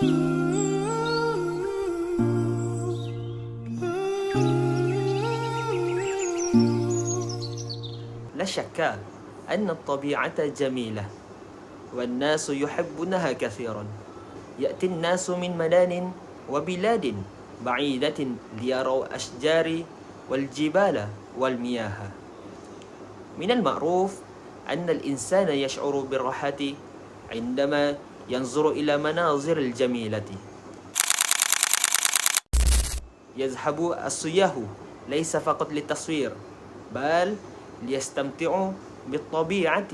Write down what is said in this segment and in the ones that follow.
لا شك أن الطبيعة جميلة والناس يحبونها كثيرا. يأتي الناس من ملان وبلاد بعيدة ليروا أشجار والجبال والمياه. من المعروف أن الإنسان يشعر بالراحة عندما ينظر إلى مناظر الجميلة. يذهب السياح ليس فقط للتصوير بل ليستمتعوا بالطبيعة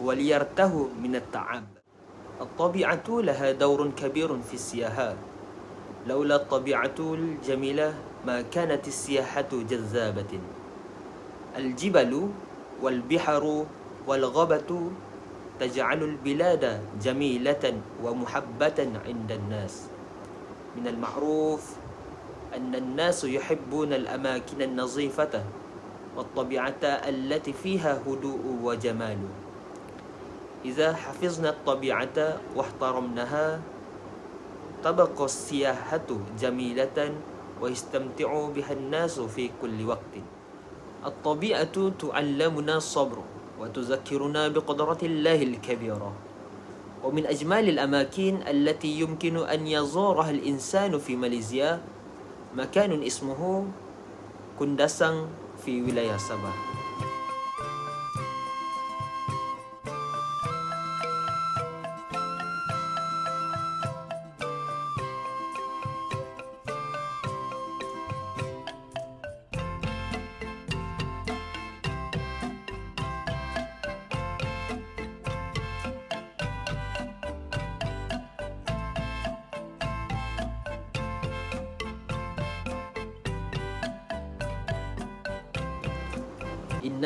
وليرتهوا من التعب. الطبيعة لها دور كبير في السياحة لولا الطبيعة الجميلة ما كانت السياحة جذابة. الجبل والبحر والغابة تجعل البلاد جميلة ومحبة عند الناس. من المعروف أن الناس يحبون الأماكن النظيفة والطبيعة التي فيها هدوء وجمال. إذا حفظنا الطبيعة واحترمناها تبقى السياحة جميلة ويستمتع بها الناس في كل وقت. الطبيعة تعلمنا الصبر. وتذكرنا بقدرة الله الكبيرة. ومن أجمل الأماكن التي يمكن أن يزورها الإنسان في ماليزيا مكان اسمه كندسان في ولاية sabah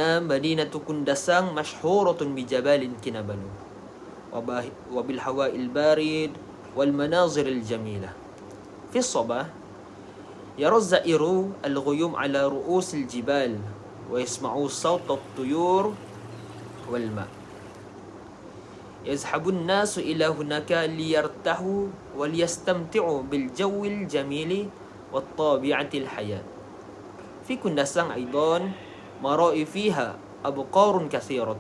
إن مدينة كندسان مشهورة بجبال وباه- وبالهواء البارد والمناظر الجميلة في الصباح يرى الزائر الغيوم على رؤوس الجبال ويسمع صوت الطيور والماء يذهب الناس إلى هناك ليرتاحوا وليستمتعوا بالجو الجميل والطبيعة الحياة في كندسان أيضا مرائي فيها أبقار كثيرة.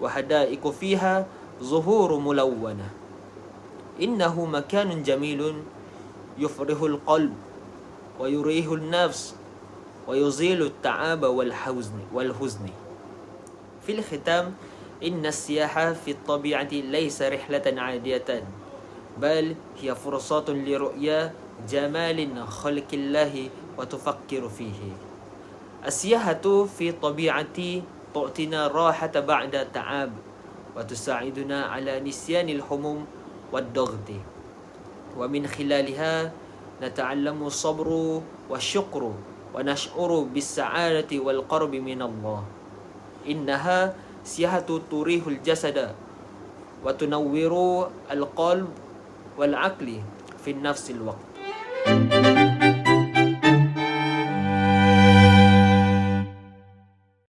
وحدائق فيها زهور ملونة. إنه مكان جميل يفرح القلب ويريه النفس ويزيل التعب والحزن والحزن. في الختام إن السياحة في الطبيعة ليس رحلة عادية بل هي فرصة لرؤية جمال خلق الله وتفكر فيه. السياحة في الطبيعة تعطينا راحة بعد تعب وتساعدنا على نسيان الهموم والضغط. ومن خلالها نتعلم الصبر والشكر ونشعر بالسعادة والقرب من الله. إنها سياحة تريح الجسد وتنور القلب والعقل في نفس الوقت.